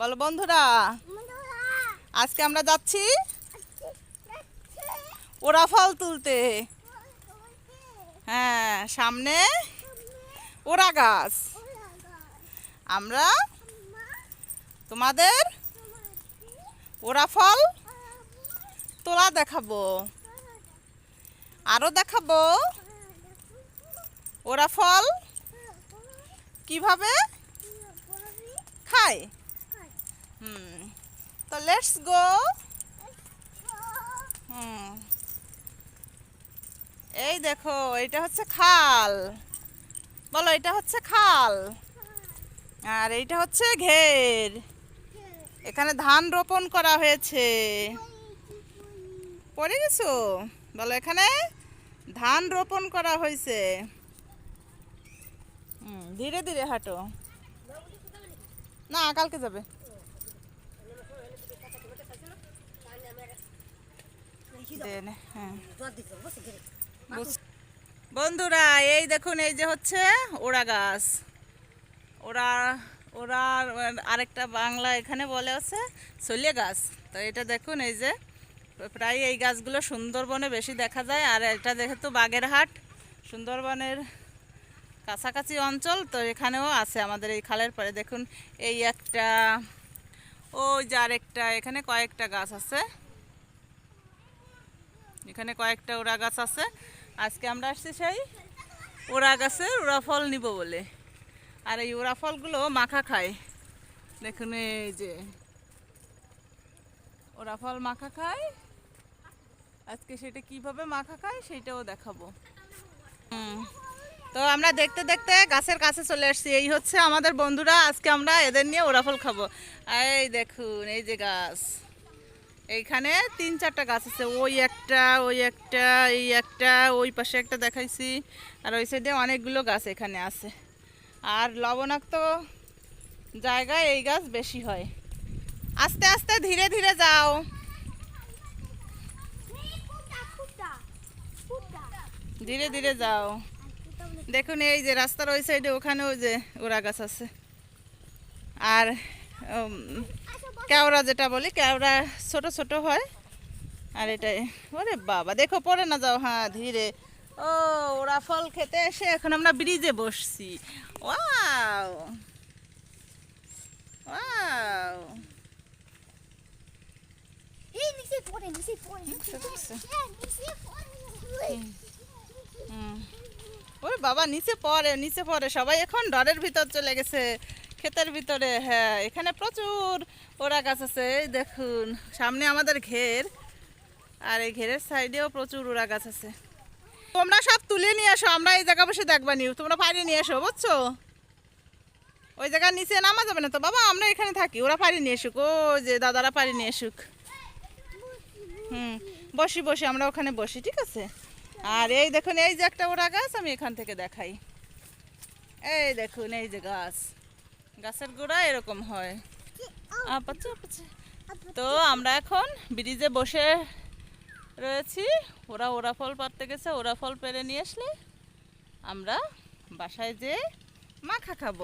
বলো, বন্ধুরা। আজকে আমরা যাচ্ছি ওরা ফল তুলতে। হ্যাঁ সামনে ওরা গাছ। আমরা তোমাদের ওরা ফল তোলা দেখাবো। আরও দেখাবো ওরা ফল কীভাবে খায়। হুম তো লেটস গো হুম এই দেখো এটা হচ্ছে খাল। বলো, এটা হচ্ছে খাল। আর এইটা হচ্ছে ঘের। এখানে ধান রোপণ করা হয়েছে। পড়ে গেছো? বলো, এখানে ধান রোপণ করা হয়েছে। ধীরে ধীরে হাঁটো। না, কালকে যাবে। হ্যাঁ। বন্ধুরা এই দেখুন এই যে হচ্ছে ওড়া গাছ। ওরা ওরা আরেকটা বাংলা এখানে বলে আছে সলিয়ে গাছ। তো এটা দেখুন এই যে প্রায় এই গাছগুলো সুন্দরবনে বেশি দেখা যায় আর এটা যেহেতু বাগেরহাট সুন্দরবনের কাছাকাছি অঞ্চল তো এখানেও আছে আমাদের এই খালের পরে দেখুন এই একটা ওই যে আরেকটা এখানে কয়েকটা গাছ আছে। এখানে কয়েকটা ওরা গাছ আছে। আজকে আমরা আসছি সেই ওরা গাছের ওরা ফল নিব বলে। আর এই ওরা ফলগুলো মাখা খায়। দেখুন এই যে। ওরা ফল মাখা খায়। আজকে সেটা কীভাবে মাখা খায় সেটাও দেখাবো। তো আমরা দেখতে দেখতে গাছের কাছে চলে আসছি। এই হচ্ছে আমাদের বন্ধুরা, আজকে আমরা এদের নিয়ে ওরা ফল খাব। এই দেখুন, এই যে গাছ। এইখানে তিন চারটা গাছ আছে। ওই একটা ওই একটা, এই একটা, ওই পাশে একটা দেখাইছি। আর ওই সাইডে অনেকগুলো গাছ এখানে আছে। আর লবণাক্ত জায়গায় এই গাছ বেশি হয়। আস্তে আস্তে, ধীরে ধীরে যাও। ধীরে ধীরে যাও। দেখুন, এই যে রাস্তার ওই সাইডে ওখানে ওই যে ওরা গাছ আছে। আর কেওড়া যেটা বলি কেওড়া ছোট ছোট হয়। আর এটাই ওরে বাবা দেখো পড়ে না যাও হ্যাঁ ধীরে। ও ওরা ফল খেতে এসে এখন আমরা ব্রিজে বসছি। Wow wow. হুম। ওরে বাবা নিচে পড়ে নিচে পড়ে সবাই এখন ডরের ভিতর চলে গেছে। ক্ষেতের ভিতরে হ্যাঁ এখানে প্রচুর ওরা গাছ আছে। এই দেখুন, সামনে আমাদের ঘের, আর এই ঘেরের সাইডেও প্রচুর ওরা গাছ আছে। তোমরা সব তুলে নিয়ে আসো, আমরা এই জায়গা বসে দেখবা নিও তোমরা পাড়ি নিয়ে এসো, বুঝছ? ওই জায়গার নিচে নামা যাবে না তো, বাবা, আমরা এখানে থাকি, ওরা পাড়ি নিয়ে এসুক, ও যে দাদারা পাড়ি নিয়ে এসুক। হুম, বসি বসি, আমরা ওখানে বসি, ঠিক আছে? আর এই দেখুন, এই যে একটা ওরা গাছ, আমি এখান থেকে দেখাই। এই দেখুন, এই যে গাছ। গাছের গোড়া এরকম হয়। আপাচ্ছে আপাচ্ছে তো আমরা এখন ব্রিজে বসে রয়েছি। ওরা ওরা ফল পাড়তে গেছে ওরা ফল পেরে নিয়ে আসলে আমরা বাসায় যে মাখা খাব।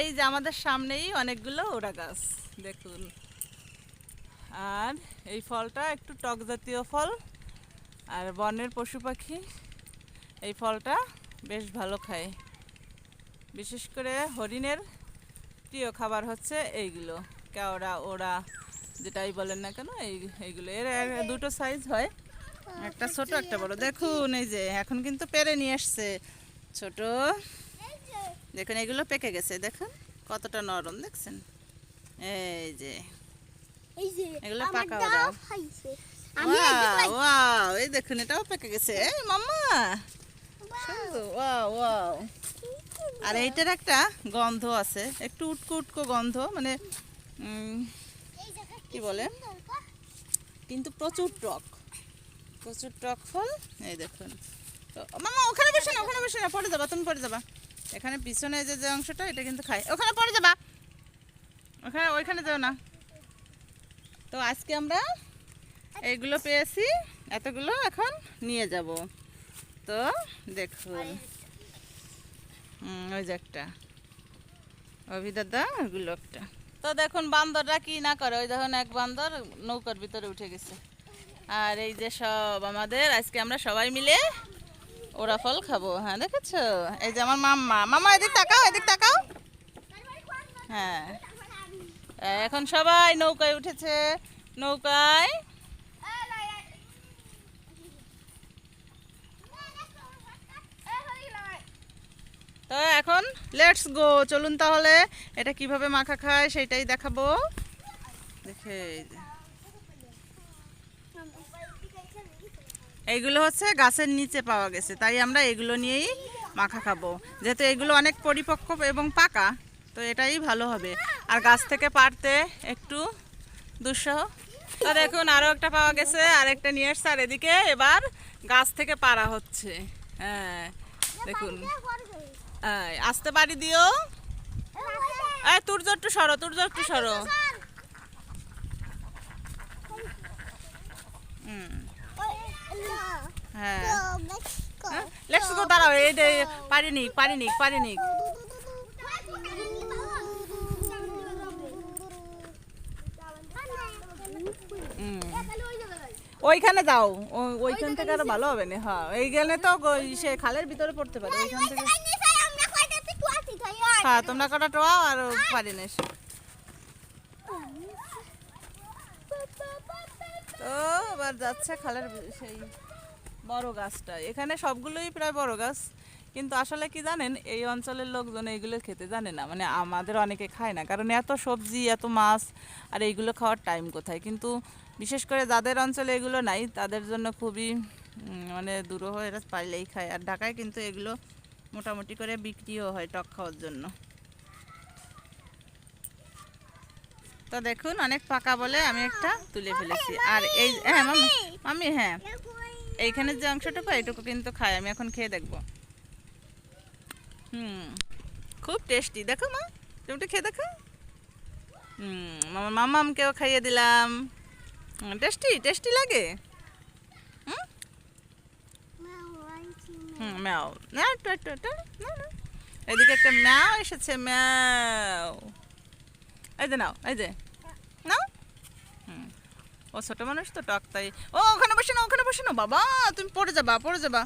এই যে আমাদের সামনেই অনেকগুলো ওরা গাছ দেখুন। আর এই ফলটা একটু টক জাতীয় ফল আর বনের পশু পাখি এই ফলটা বেশ ভালো খায়। বিশেষ করে হরিণের প্রিয় খাবার হচ্ছে এইগুলো। কেওড়া ওরা যেটাই বলেন না কেন এই এইগুলো। এর দুটো সাইজ হয়। একটা ছোট একটা বড়। দেখুন এই যে এখন কিন্তু পেরে নিয়ে আসছে। ছোট। দেখুন এগুলো পেকে গেছে। দেখুন কতটা নরম দেখছেন? এই যে। এগুলো পাকা ওরা ওয়াও ওয়াও এই দেখুন এটাও পেকে গেছে। এই মাম্মা! Wow wow. আর এইটার একটা গন্ধ আছে, একটু উটকো উটকো গন্ধ মানে কি বলে? কিন্তু প্রচুর টক প্রচুর টক ফল, এই দেখুন। মামা, ওখানে বসে না, ওখানে বসে না পড়ে যাবা, তুমি পরে যাবা। এখানে পিছনে যে যে অংশটা, এটা কিন্তু খাই। ওখানে পরে যাবা। ওখানে, ওইখানে যাও না। তো আজকে আমরা এইগুলো পেয়েছি, এতগুলো এখন নিয়ে যাব। তো দেখুন। ওই যে একটা। অভিদাদা ওইগুলো একটা। তো দেখুন, বান্দররা কি না করে? ওই দেখুন, এক বান্দর নৌকার ভিতরে উঠে গেছে। আর এই যে সব আমাদের, আজকে আমরা সবাই মিলে ওরা ফল খাব। হ্যাঁ দেখেছ? এই যে আমার মাম্মা। মামা এদিক তাকাও এদিক তাকাও। হ্যাঁ। এখন সবাই নৌকায় উঠেছে। নৌকায় তো এখন লেটস গো চলুন তাহলে, এটা কীভাবে মাখা খায় সেটাই দেখাবো। দেখে এইগুলো হচ্ছে গাছের নিচে পাওয়া গেছে, তাই আমরা এগুলো নিয়েই মাখা খাব। যেহেতু এগুলো অনেক পরিপক্ক এবং পাকা, তো এটাই ভালো হবে। আর গাছ থেকে পারতে একটু দুঃসহ। তো দেখুন আরও একটা পাওয়া গেছে আর একটা নিয়ে এসছে, আর এদিকে এবার গাছ থেকে পারা হচ্ছে। হ্যাঁ দেখুন। আস্তে পারি দিও। এই তুর্য একটু সরো তুর্য একটু সরো। হ্যাঁ। লেটস গো দাঁড়াও, এই পারিনি ওইখানে যাও ওইখান থেকে আরও ভালো হবে না হ্যাঁ। এইখানে তো সে খালের ভিতরে পড়তে পারে, ওইখান থেকে হ্যাঁ তোমরা কটা টোয়াও আর পারি না। তো এবার যাচ্ছে খালের সেই বড় গাছটা। এখানে সবগুলোই প্রায় বড় গাছ, কিন্তু আসলে কি জানেন, এই অঞ্চলের লোকজন এইগুলো খেতে জানে না। মানে আমাদের অনেকে খায় না, কারণ এত সবজি, এত মাছ, আর এইগুলো খাওয়ার টাইম কোথায়? কিন্তু বিশেষ করে যাদের অঞ্চলে এগুলো নাই, তাদের জন্য খুবই মানে দুরূহ এরা পাইলেই খায়। আর ঢাকায় কিন্তু এগুলো মোটামুটি করে বিক্রিও হয় টক খাওয়ার জন্য। তো দেখুন, অনেক পাকা বলে আমি একটা তুলে ফেলেছি। আর এই হ্যাঁ মামি মামি হ্যাঁ। এইখানের যে অংশটুকু, এইটুকু কিন্তু খাই, আমি এখন খেয়ে দেখব। হুম, খুব টেস্টি। দেখো, মা, তুমি একটু খেয়ে দেখো। হুম আমার মামামকেও খাইয়ে দিলাম। টেস্টি টেস্টি লাগে হুম হুম, ম্যাও। না। এদিকে একটা ম্যাও এসেছে, ম্যাও। এই যে নাও, এই যে। নাও। হুম। ও ছোট মানুষ তো টক, তাই। ও, ওখানে বসে না ওখানে বসে না বাবা, তুমি পড়ে যাবা পড়ে যাবা।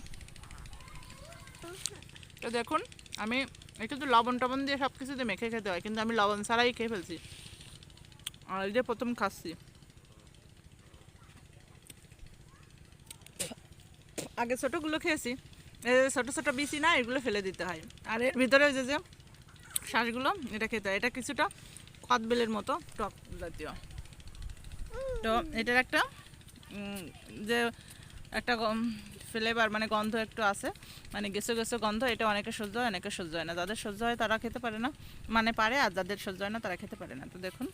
তো দেখুন, আমি একটু তো লবণ টবণ দিয়ে সব কিছু দিয়ে মেখে খেতে হয়, কিন্তু আমি লবণ ছাড়াই খেয়ে ফেলছি। আর এই যে প্রথম খাচ্ছি। আগে ছোটোগুলো খেয়েছি। ছোটো ছোটো বিচি না, এগুলো ফেলে দিতে হয়। আর এর ভিতরে যে যে শ্বাসগুলো এটা খেতে হয়। এটা কিছুটা কদবেলের মতো টক জাতীয়। তো এটার একটা যে একটা ফ্লেভার মানে গন্ধ একটু আছে। মানে গেছো গেছো গন্ধ, এটা অনেকে সহ্য হয়, অনেকে সহ্য হয় না। যাদের সহ্য হয়, তারা খেতে পারে না। মানে পারে, আর যাদের সহ্য হয় না, তারা খেতে পারে না। তো দেখুন,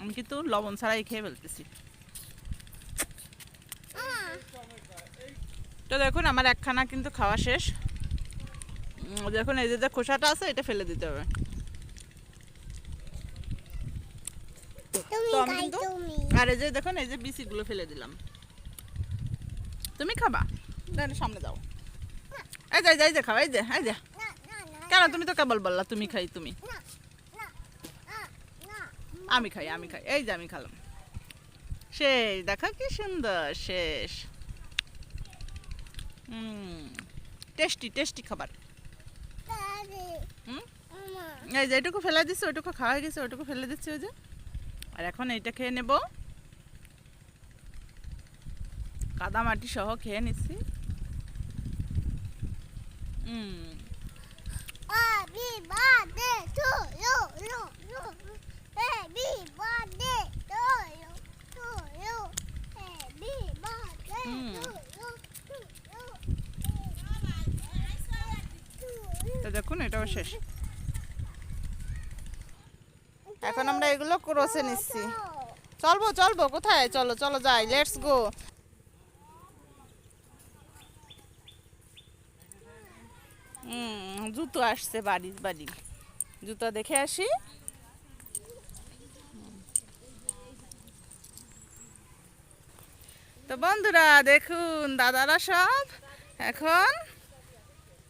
আমি কিন্তু লবণ ছাড়াই খেয়ে ফেলতেছি। তো দেখুন আমার একখানা কিন্তু খাওয়া শেষ। দেখুন এই যে যে খোসাটা আছে এটা ফেলে দিতে হবে। তো আমি কিন্তু আর এই যে দেখুন এই যে বিচিগুলো ফেলে দিলাম। তুমি খাবা? সামনে যাও। এই যে এই যে, এই যে খাও এই যে এই যে। কেন তুমি তো কেবল বললা তুমি খাই তুমি। আমি খাই আমি খাই। এই যে আমি খালাম। শেষ দেখো কি সুন্দর শেষ। টেস্টি টেস্টি খাবার। এই যে এটুকু ফেলে দিচ্ছে ওইটুকু খাওয়া হয়ে গেছে ওইটুকু ফেলে দিচ্ছে ওই যে। আর এখন এইটা খেয়ে নেব। কাদা মাটি সহ খেয়ে নিচ্ছি। হুম। দেখুন এটাও শেষ। এখন আমরা এগুলো ক্রসে নিচ্ছি। চলবো চলবো কোথায়? চলো চলো যাই লেটস গো জুতো আসছে বাড়ি বাড়ি জুতো দেখে আসি। তো বন্ধুরা দেখুন দাদারা সব এখন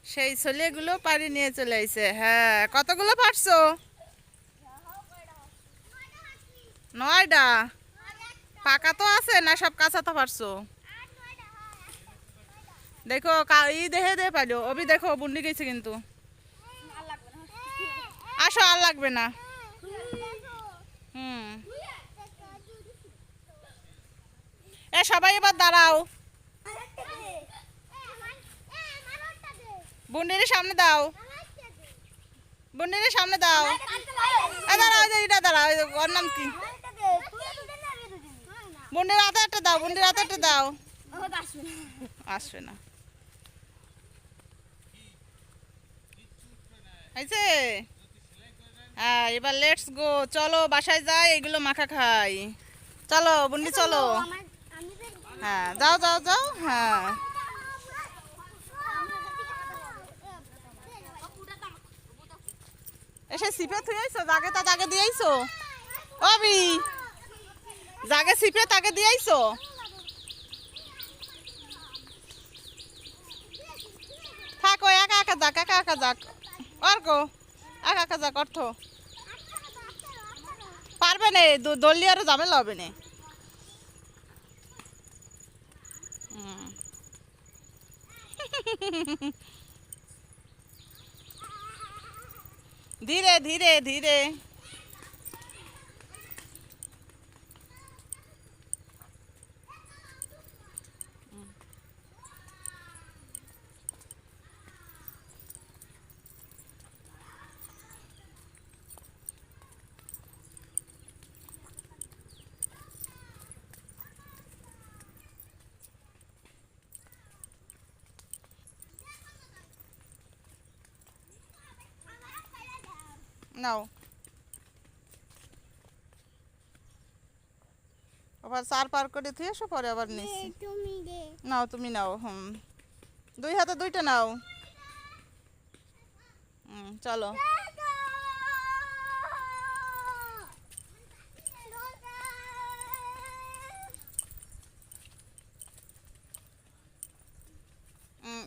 সেই ছেলেগুলো পাড়ি নিয়ে চলে আইছে। হ্যাঁ কতগুলো পারছ? নয়ডা? পাকা তো আছে না সব কাঁচা তো পারছ? দেখো ই দেখে দে পাইলো। অবি দেখো, বুন্ডি গেছে কিন্তু। আসো, আর লাগবে না। হুম। এ, সবাই এবার দাঁড়াও। বুন্ডির সামনে দাও। বুন্ডির সামনে দাও। দাঁড়াও এটা দাঁড়াও ওর নাম কি? বুন্ডির হাতে একটা দাও বুন্ডির হাতে একটা দাও। আসবে না। হয়েছে হ্যাঁ এবার লেটস গো চলো বাসায় যাই এগুলো মাখা খাই। চলো বুন্ডি চলো। হ্যাঁ যাও যাও যাও হ্যাঁ। এসে সিপে আইছো? জাগে তা তাকে দিয়ে আইছো? অবি জাগে সিপে তাকে দিয়ে আইছো? থাকো একা একা যাক, একা একা যাক। অর্ক একা একা যাক, অর্থ। পারবে না দলি আরও ঝামেলা হবে না। হুম। ধীরে ধীরে ধীরে। নাও আবার চার পার করে ধুয়ে এসো পরে আবার দে। নাও তুমি নাও হুম। দুই হাতে দুইটা নাও। হুম চলো হুম,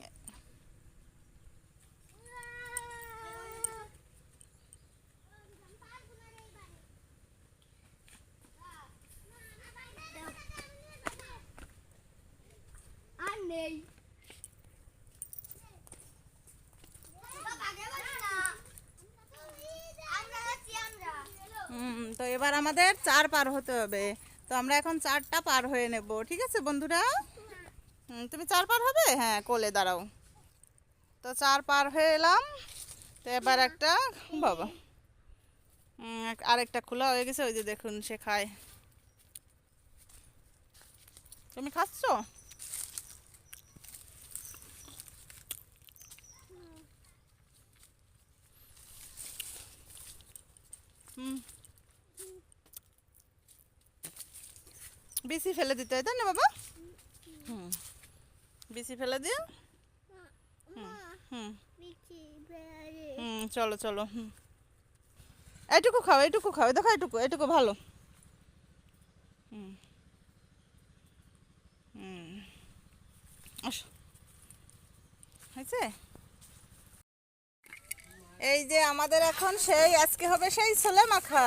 আর নেই হুম তো এবার আমাদের চার পার হতে হবে। তো আমরা এখন চারটা পার হয়ে নেব, ঠিক আছে বন্ধুরা? তুমি চার পার হবে? হ্যাঁ কোলে দাঁড়াও। তো চার পার হয়ে এলাম। তো এবার একটা, বাবা। আরেকটা খোলা হয়ে গেছে, ওই যে দেখুন সে খায়। তুমি খাচ্ছ? হুম। বিসি ফেলে দিতে হয়, তাই না বাবা? হুম। বিসি ফেলে দিও। হুম চলো চলো, হুম। এইটুকু খাও এইটুকু খাও, দেখো এইটুকু এটুকু ভালো। হুম। হুম। আসো। হয়েছে? এই যে আমাদের এখন সেই, আজকে হবে সেই ছোলে মাখা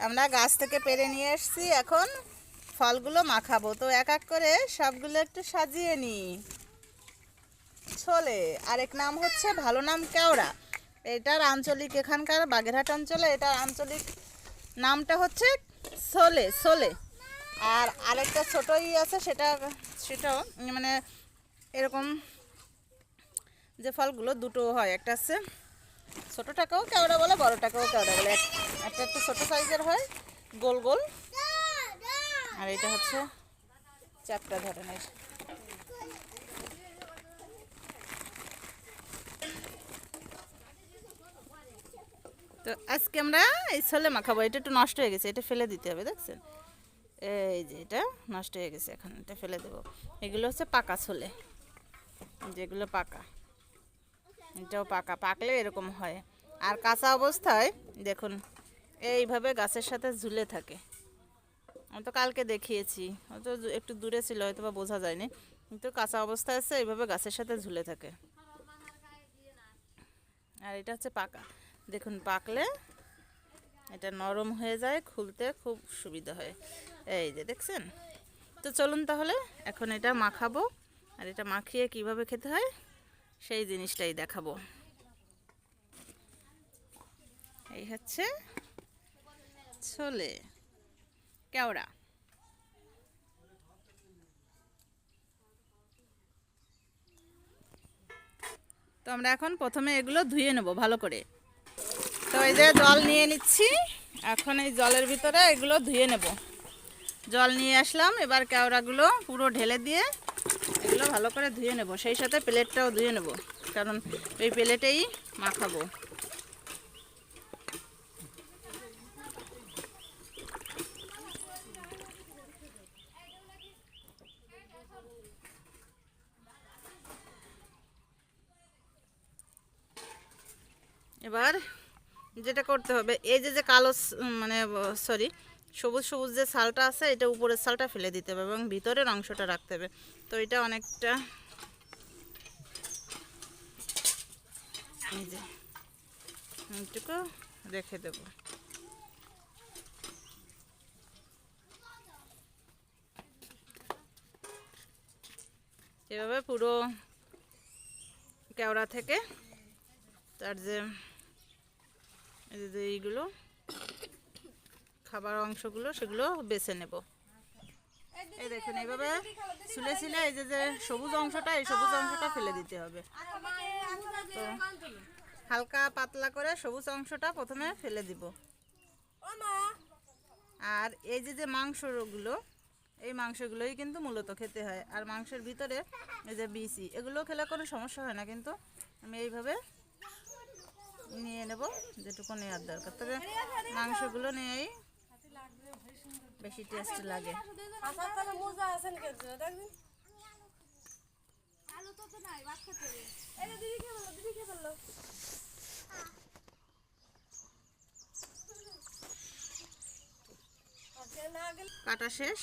আমরা গাছ থেকে পেরে নিয়ে এসেছি এখন। ফলগুলো মাখাবো। তো এক এক করে সবগুলো একটু সাজিয়ে নিই। ছোলে আরেক নাম হচ্ছে ভালো নাম কেওড়া। এটার আঞ্চলিক এখানকার বাগেরহাট অঞ্চলে এটার আঞ্চলিক নামটা হচ্ছে সোলে সোলে। আর আরেকটা ছোটই আছে, সেটা, সেটাও মানে এরকম যে ফলগুলো দুটো হয়। একটা হচ্ছে ছোটোটাকেও কেওড়া বলে বড়টাকেও কেওড়া বলে। এক- একটা একটু ছোটো সাইজের হয়, গোল গোল। আর এটা হচ্ছে চারটা ধরনের। তো আজকে আমরা এই ছোলে মাখাবো এটা একটু নষ্ট হয়ে গেছে, এটা ফেলে দিতে হবে, দেখছেন? এই যে এটা নষ্ট হয়ে গেছে, এখন এটা ফেলে দেবো। এগুলো হচ্ছে পাকা ছোলে, যেগুলো পাকা। এটাও পাকা পাকলে এরকম হয়। আর কাঁচা অবস্থায়, দেখুন, এইভাবে গাছের সাথে ঝুলে থাকে। আমি তো কালকে দেখিয়েছি। হয়তো একটু দূরে ছিল হয়তো বা বোঝা যায়নি। কিন্তু কাঁচা অবস্থায় আছে এইভাবে গাছের সাথে ঝুলে থাকে। আর এটা হচ্ছে পাকা। দেখুন, পাকলে এটা নরম হয়ে যায়, খুলতে খুব সুবিধা হয়। এই যে, দেখছেন? তো চলুন তাহলে, এখন এটা মাখাবো। আর এটা মাখিয়ে কীভাবে খেতে হয়, সেই জিনিসটাই দেখাবো। এই হচ্ছে ছোলে। কেওড়া তো আমরা এখন প্রথমে এগুলো ধুয়ে নেব ভালো করে। তো এই যে জল নিয়ে নিচ্ছি, এখন এই জলের ভিতরে এগুলো ধুয়ে নেব। জল নিয়ে আসলাম, এবার কেওড়াগুলো পুরো ঢেলে দিয়ে এগুলো ভালো করে ধুয়ে নেব। সেই সাথে প্লেটটাও ধুয়ে নেব, কারণ এই প্লেটেই মাখাবো এবার যেটা করতে হবে, এই যে যে কালো মানে সরি সবুজ সবুজ যে সালটা আছে, এটা উপরের সালটা ফেলে দিতে হবে এবং ভিতরের অংশটা রাখতে হবে। তো এটা অনেকটা এইটুকু রেখে দেব। এভাবে পুরো কেওড়া থেকে তার যে এইগুলো, খাবার অংশগুলো, সেগুলো বেছে নেব। এই দেখুন, এইভাবে ছুলে ছিলে এই যে যে সবুজ অংশটা, এই সবুজ অংশটা ফেলে দিতে হবে। তো হালকা পাতলা করে সবুজ অংশটা প্রথমে ফেলে দিব। আর এই যে যে মাংসগুলো, এই মাংসগুলোই কিন্তু মূলত খেতে হয়। আর মাংসের ভিতরে এই যে বিসি এগুলো খেলে কোনো সমস্যা হয় না, কিন্তু আমি এইভাবে নিয়ে নেব, যেটুকু নেওয়ার দরকার। তবে মাংসগুলো নিয়েই বেশি টেস্ট লাগে। কাটা শেষ।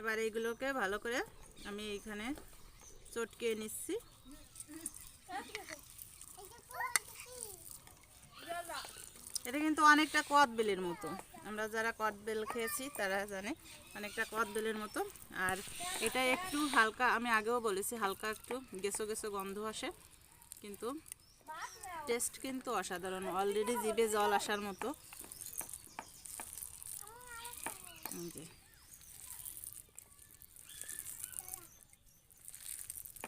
এবার এইগুলোকে ভালো করে আমি এইখানে চটকে নিচ্ছি। এটা কিন্তু অনেকটা কদ বেলের মতো। আমরা যারা কদ বেল খেয়েছি, তারা জানে অনেকটা কদ বেলের মতো। আর এটা একটু হালকা, আমি আগেও বলেছি, হালকা একটু গেসো গেসো গন্ধ আসে। কিন্তু টেস্ট কিন্তু অসাধারণ অলরেডি জিভে জল আসার মতো যে বন্ডে ভাত খায়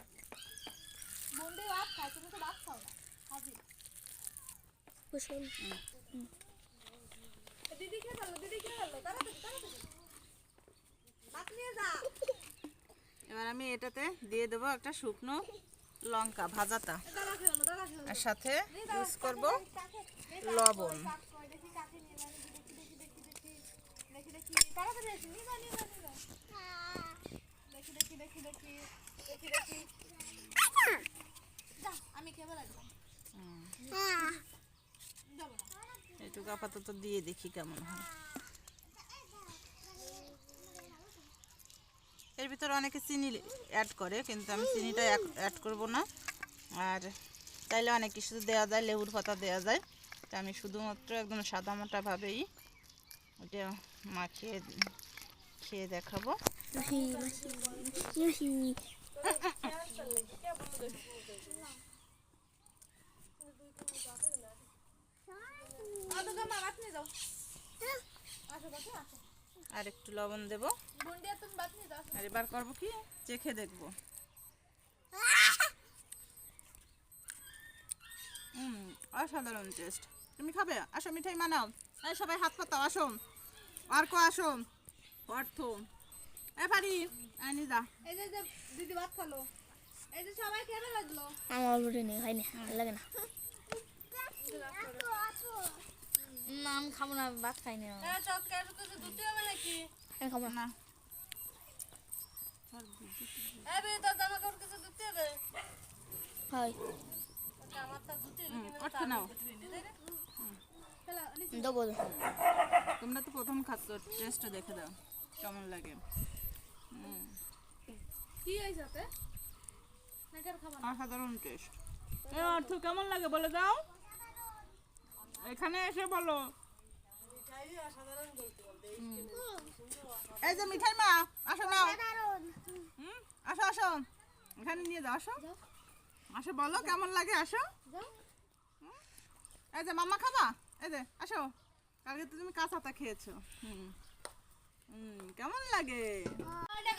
তুমি তো ভাত খাও না হাজি দিদি খেয়ে ফেলল দিদি খেয়ে ফেলল তাড়াতাড়ি তাড়াতাড়ি ভাত নিয়ে যা এবার আমি এটাতে দিয়ে দেবো একটা শুকনো লঙ্কা ভাজাটা আর সাথে ইউজ করব লবণ দেখি দেখি দেখি দেখি দেখি দেখি আমি খেয়ে এটুকু আপাতত দিয়ে দেখি কেমন হয়। এর ভিতরে অনেকে চিনি অ্যাড করে কিন্তু আমি চিনিটা অ্যাড করব না। আর তাইলে অনেক কিছু দেওয়া যায় লেবুর পাতা দেওয়া যায়। তা আমি শুধুমাত্র একদম সাদা মোটাভাবেই ওটা মাখিয়ে খেয়ে দেখাবো আদো মা ভাত নিয়ে যাও আসো বাসে আসো আর একটু লবণ দেব। আর এবার করব কি? চেখে দেখব। হুম অসাধারণ টেস্ট তুমি খাবে? আসো মিঠাই মানাও এই সবাই হাত পাতাও আসো। আর কো আসো। অর্থ এ পারি আনি যা। এই যে যে দিদি ভাত খালো। এই যে সবাই খেয়ে লাগল। আমার অলরেডি নেই হয়নি লাগে না। না আমি খাব না ভাত খাই না হ্যাঁ নাকি? আমি খাব না। না। হয় আমার তো দুধ হুম, অর্থ নাও। দেবো। তোমরা তো প্রথম খাচ্ছ টেস্ট দেখে দাও কেমন লাগে। কি না অসাধারণ টেস্ট অর্থ কেমন লাগে বলে দাও। এখানে এসে বলো। এই যে মিঠাই মা আসো নাও। হুম আসো আসো। এখানে নিয়ে যাও আসো। আসো বলো কেমন লাগে আসো। এই যে মামা খাবা? এই যে আসো। কালকে তো তুমি কাঁচাটা খেয়েছো। হুম হুম কেমন লাগে? কালকে